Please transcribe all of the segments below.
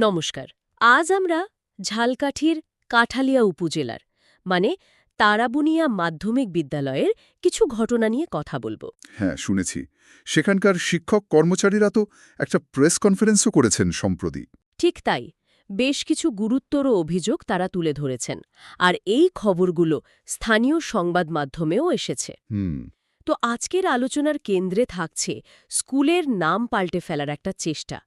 নমস্কার আজ আমরা ঝালকাঠির কাঠালিয়া উপজেলার মানে তারাবুনিয়া মাধ্যমিক বিদ্যালয়ের কিছু ঘটনা নিয়ে কথা বলব। হ্যাঁ শুনেছি। সেখানকার শিক্ষক কর্মচারীরা তো একটা প্রেস কনফারেন্সও করেছেন সম্প্রতি। ঠিক তাই বেশ কিছু গুরুত্বর অভিযোগ তারা তুলে ধরেছেন আর এই খবরগুলো স্থানীয় সংবাদ মাধ্যমেও এসেছে। হুম। তো আজকের আলোচনার কেন্দ্রে থাকছে স্কুলের নাম পাল্টে ফেলার একটা চেষ্টা।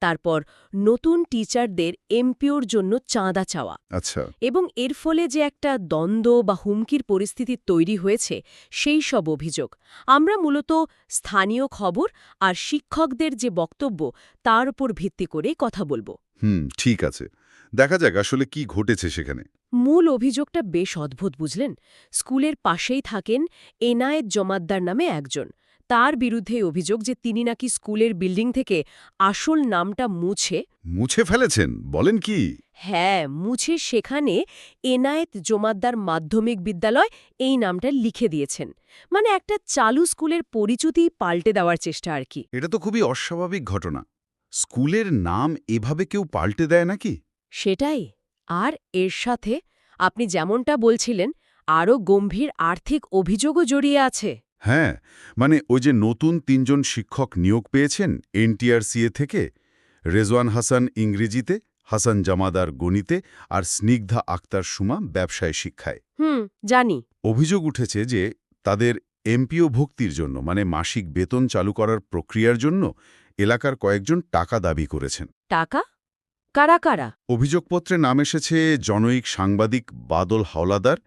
তারপর নতুন টিচারদের এমপিওর জন্য চাঁদা চাওয়া। আচ্ছা। এবং এর ফলে যে একটা দ্বন্দ্ব বা হুমকির পরিস্থিতি তৈরি হয়েছে সেই সব অভিযোগ। আমরা মূলত স্থানীয় খবর আর শিক্ষকদের যে বক্তব্য তার উপর ভিত্তি করেই কথা বলব। হুম ঠিক আছে। দেখা যাক আসলে কি ঘটেছে সেখানে। মূল অভিযোগটা বেশ অদ্ভুত বুঝলেন? স্কুলের পাশেই থাকেন এনায়েত জমাদ্দার নামে একজন। তার বিরুদ্ধে অভিযোগ যে তিনি নাকি স্কুলের বিল্ডিং থেকে আসল নামটা মুছে। মুছে ফেলেছেন বলেন কি? হ্যাঁ মুছে সেখানে এনায়েত জমাদ্দার মাধ্যমিক বিদ্যালয় এই নামটা লিখে দিয়েছেন। মানে একটা চালু স্কুলের পরিচিতি পাল্টে দেওয়ার চেষ্টা আর কি। এটা তো খুবই অস্বাভাবিক ঘটনা। স্কুলের নাম এভাবে কেউ পাল্টে দেয় নাকি? সেটাই। আর এর সাথে আপনি যেমনটা বলছিলেন আরও গম্ভীর আর্থিক অভিযোগও জড়িয়ে আছে। হ্যাঁ মানে ওই যে নতুন তিনজন শিক্ষক নিয়োগ পেয়েছেন এনটিআরসিএ থেকে রেজওয়ান হাসান ইংরেজিতে হাসান জামাদার গণিতে আর স্নিগ্ধা আক্তার সুমা ব্যবসায় শিক্ষায়। হুম জানি। অভিযোগ উঠেছে যে তাদের এমপিও ভক্তির জন্য মানে মাসিক বেতন চালু করার প্রক্রিয়ার জন্য এলাকার কয়েকজন টাকা দাবি করেছেন। টাকা? কারা কারা? অভিযোগপত্রে নাম এসেছে জনৈক সাংবাদিক বাদল হাওলাদার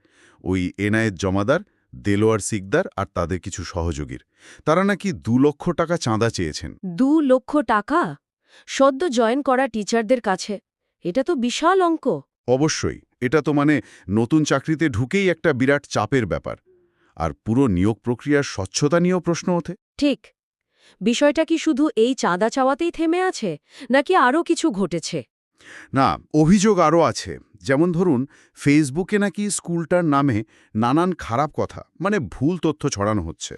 ওই এনায়েত জমাদার দেলোয়ার সিকদার আর তাদের কিছু সহযোগীর। তারা নাকি দু লক্ষ টাকা চাঁদা চেয়েছেন। দু লক্ষ টাকা? সদ্য জয়েন করা টিচারদের কাছে। এটা তো বিশাল অঙ্ক। অবশ্যই এটা তো মানে নতুন চাকরিতে ঢুকেই একটা বিরাট চাপের ব্যাপার। আর পুরো নিয়োগ প্রক্রিয়ার স্বচ্ছতা নিয়েও প্রশ্ন ওঠে। ঠিক। বিষয়টা কি শুধু এই চাঁদা চাওয়াতেই থেমে আছে নাকি আরও কিছু ঘটেছে? না অভিযোগ আরও আছে। যেমন ধরুন ফেসবুকে নাকি স্কুলটার নামে নানান খারাপ কথা মানে ভুল তথ্য ছড়ানো হচ্ছে।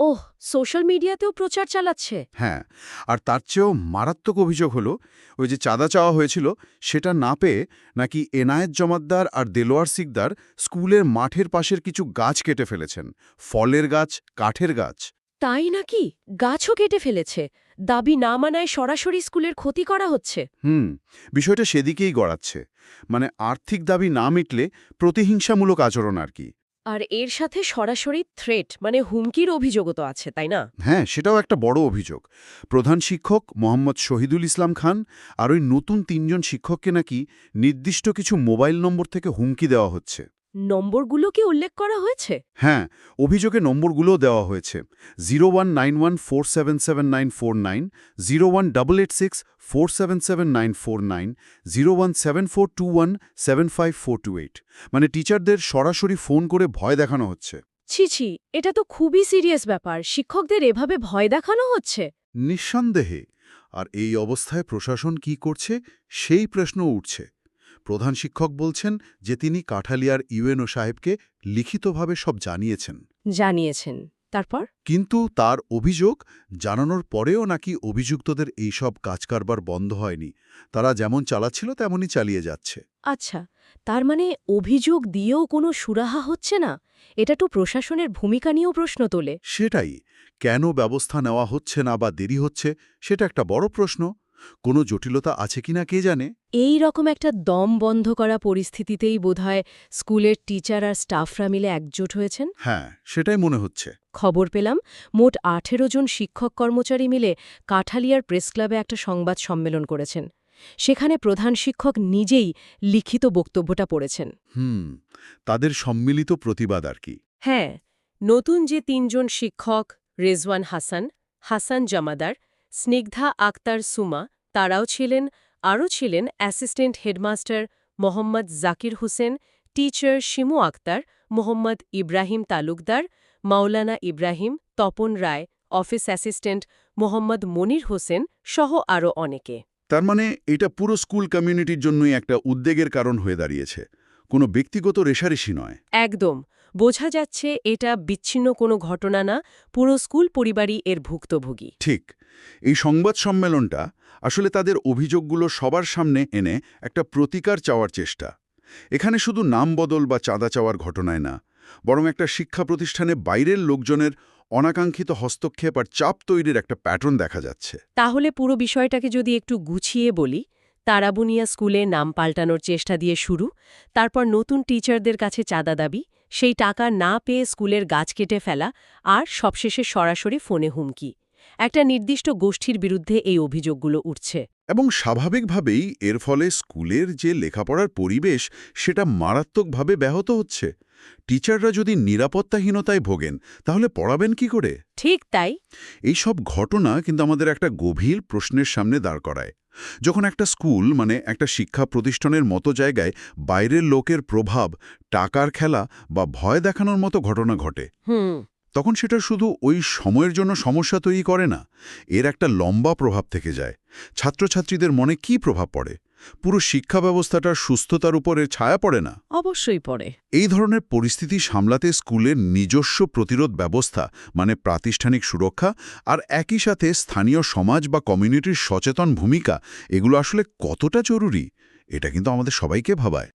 ওহ সোশ্যাল মিডিয়াতেও প্রচার চালাচ্ছে। হ্যাঁ আর তার চেয়েও মারাত্মক অভিযোগ হলো ওই যে চাঁদা চাওয়া হয়েছিল সেটা না পেয়ে নাকি এনায়েত জমাদ্দার আর দেলোয়ার সিকদার স্কুলের মাঠের পাশের কিছু গাছ কেটে ফেলেছেন ফলের গাছ কাঠের গাছ। তাই নাকি গাছও কেটে ফেলেছে? দাবি না মানায় সরাসরি স্কুলের ক্ষতি করা হচ্ছে। হুম বিষয়টা সেদিকেই গড়াচ্ছে। মানে আর্থিক দাবি না মিটলে প্রতিহিংসামূলক আচরণ আর কি। আর এর সাথে সরাসরি থ্রেট মানে হুমকির অভিযোগও তো আছে তাই না? হ্যাঁ সেটাও একটা বড় অভিযোগ। প্রধান শিক্ষক মোহাম্মদ শহীদুল ইসলাম খান আর ওই নতুন তিনজন শিক্ষককে নাকি নির্দিষ্ট কিছু মোবাইল নম্বর থেকে হুমকি দেওয়া হচ্ছে। নম্বরগুলো কি উল্লেখ করা হয়েছে? হ্যাঁ অভিযোগে নম্বরগুলোও দেওয়া হয়েছে। Zero one nine one four seven seven nine four nine zero one double eight six four seven seven nine four nine zero one seven four two one seven five four two eight. মানে টিচারদের সরাসরি phone করে ভয় দেখানো হচ্ছে। ছি ছি এটা তো খুবই সিরিয়াস ব্যাপার। শিক্ষকদের এভাবে ভয় দেখানো হচ্ছে? নিঃসন্দেহে। আর এই অবস্থায় প্রশাসন কি করছে সেই প্রশ্ন উঠছে। প্রধান শিক্ষক বলছেন যে তিনি কাঠালিয়ার ইউএনও সাহেবকে লিখিতভাবে সব জানিয়েছেন। জানিয়েছেন। তারপর? কিন্তু তার অভিযোগ জানানোর পরেও নাকি অভিযুক্তদের এই এইসব কাজকারবার বন্ধ হয়নি। তারা যেমন চালাচ্ছিল তেমনই চালিয়ে যাচ্ছে। আচ্ছা তার মানে অভিযোগ দিয়েও কোনো সুরাহা হচ্ছে না? এটা তো প্রশাসনের ভূমিকা নিয়েও প্রশ্ন তোলে। সেটাই। কেন ব্যবস্থা নেওয়া হচ্ছে না বা দেরি হচ্ছে সেটা একটা বড় প্রশ্ন। কোনো জটিলতা আছে কিনা কে জানে? এই রকম একটা দম বন্ধ করা পরিস্থিতিতেই বোধহয় স্কুলের টিচার আর স্টাফরা মিলে একজোট হয়েছেন। হ্যাঁ সেটাই মনে হচ্ছে। খবর পেলাম মোট আঠেরো জন শিক্ষক কর্মচারী মিলে কাঠালিয়ার প্রেস ক্লাবে একটা সংবাদ সম্মেলন করেছেন। সেখানে প্রধান শিক্ষক নিজেই লিখিত বক্তব্যটা পড়েছেন। হুম তাদের সম্মিলিত প্রতিবাদ আর কি। হ্যাঁ নতুন যে তিনজন শিক্ষক রেজওয়ান হাসান হাসান জামাদার স্নিগ্ধা আক্তার সুমা তারাও ছিলেন আরও ছিলেন assistant headmaster Mohammad Zakir Hossain teacher Shimu Akter Mohammad Ibrahim Talukdar Maulana Ibrahim Tapan Roy office assistant Mohammad Monir Hossain সহ আরও অনেকে। তার মানে এটা পুরো স্কুল কমিউনিটির জন্যই একটা উদ্বেগের কারণ হয়ে দাঁড়িয়েছে। কোনো ব্যক্তিগত রেশারেশি নয়। একদম। বোঝা যাচ্ছে এটা বিচ্ছিন্ন কোনো ঘটনা না পুরো স্কুল পরিবারই এর ভুক্তভোগী। ঠিক। এই সংবাদ সম্মেলনটা আসলে তাদের অভিযোগগুলো সবার সামনে এনে একটা প্রতিকার চাওয়ার চেষ্টা। এখানে শুধু নাম বদল বা চাঁদা চাওয়ার ঘটনায় না, বরং একটা শিক্ষা প্রতিষ্ঠানে বাইরের লোকজনের অনাকাঙ্ক্ষিত হস্তক্ষেপ আর চাপ তৈরির একটা প্যাটার্ন দেখা যাচ্ছে। তাহলে পুরো বিষয়টাকে যদি একটু গুছিয়ে বলি, তারাবুনিয়া স্কুলে নাম পাল্টানোর চেষ্টা দিয়ে শুরু, তারপর নতুন টিচারদের কাছে চাঁদা দাবি, সেই টাকা না পেয়ে স্কুলের গাছ কেটে ফেলা, আর সবশেষে সরাসরি ফোনে হুমকি। একটা নির্দিষ্ট গোষ্ঠীর বিরুদ্ধে এই অভিযোগগুলো উঠছে। এবং স্বাভাবিকভাবেই এর ফলে স্কুলের যে লেখাপড়ার পরিবেশ সেটা মারাত্মকভাবে ব্যাহত হচ্ছে। টিচাররা যদি নিরাপত্তাহীনতায় ভোগেন তাহলে পড়াবেন কি করে? ঠিক তাই। এই সব ঘটনা কিন্তু আমাদের একটা গভীর প্রশ্নের সামনে দাঁড় করায়। যখন একটা স্কুল মানে একটা শিক্ষা প্রতিষ্ঠানের মতো জায়গায় বাইরের লোকের প্রভাব টাকার খেলা বা ভয় দেখানোর মতো ঘটনা ঘটে। হুম। তখন সেটা শুধু ওই সময়ের জন্য সমস্যা তৈরি করে না এর একটা লম্বা প্রভাব থেকে যায়। ছাত্রছাত্রীদের মনে কি প্রভাব পড়ে? পুরো শিক্ষা ব্যবস্থাটার সুস্থতার উপরে ছায়া পড়ে না? অবশ্যই পড়ে। এই ধরনের পরিস্থিতি সামলাতে স্কুলের নিজস্ব প্রতিরোধ ব্যবস্থা মানে প্রাতিষ্ঠানিক সুরক্ষা আর একই সাথে স্থানীয় সমাজ বা কমিউনিটির সচেতন ভূমিকা এগুলো আসলে কতটা জরুরি? এটা কিন্তু আমাদের সবাইকে ভাবায়।